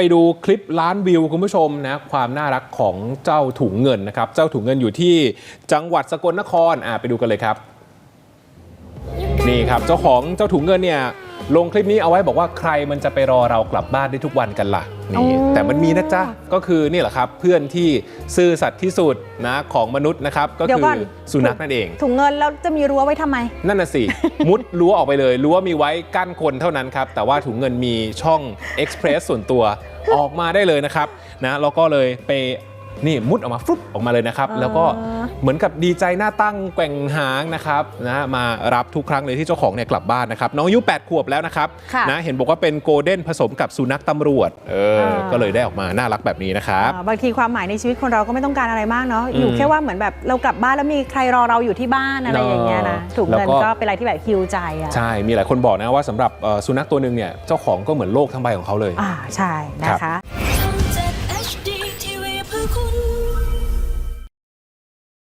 ไปดูคลิปล้านวิวคุณผู้ชมนะความน่ารักของเจ้าถุงเงินนะครับ เจ้าถุงเงินอยู่ที่จังหวัดสกลนครอ่าไปดูกันเลยครับ นี่ครับเจ้าของเจ้าถุงเงินเนี่ย ลงคลิปนี้เอาไว้บอกว่าใครมันจะไปรอเรากลับบ้านได้ทุกวันกันล่ะนี่อ๋อแต่มันมีนะจ๊ะ ก็คือนี่แหละครับเพื่อนที่ซื่อสัตย์ที่สุดนะของมนุษย์นะครับก็เดี๋ยวคืก่ออนสุนัขนั่นเองถุงเงินแล้วจะมีรั้วไว้ทำไม นั่นน่ะสิมุดรั้วออกไปเลยรั้วมีไว้กั้นคนเท่านั้นครับแต่ว่าถุงเงินมีช่อง Express ส่วนตัวออกมาได้เลยนะครับนะแล้วก็เลยไป นี่มุดออกมาฟลุปออกมาเลยนะครับอ๋อแล้วก็เหมือนกับดีใจหน้าตั้งแกว่งหางนะครับนะมารับทุกครั้งเลยที่เจ้าของเนี่ยกลับบ้านนะครับ น้องอายุ8ขวบแล้วนะครับค่ะนะเห็นบอกว่าเป็นโกลเด้นผสมกับสุนัขตำรวจเอออ่าก็เลยได้ออกมาน่ารักแบบนี้นะครับอ่าบางทีความหมายในชีวิตคนเราก็ไม่ต้องการอะไรมากเนาะอืมอยู่แค่ว่าเหมือนแบบเรากลับบ้านแล้วมีใครรอเราอยู่ที่บ้านอะไรอย่างเงี้ยนะเออถุงเงินแล้วก็ก็เป็นอะไรที่แบบฮิวใจอะใช่มีหลายคนบอกนะว่าสำหรับเอ่อสุนัขตัวหนึ่งเนี่ยเจ้าของก็เหมือนโลกทั้งใบของเขาเลยอ่าใช่นะคะ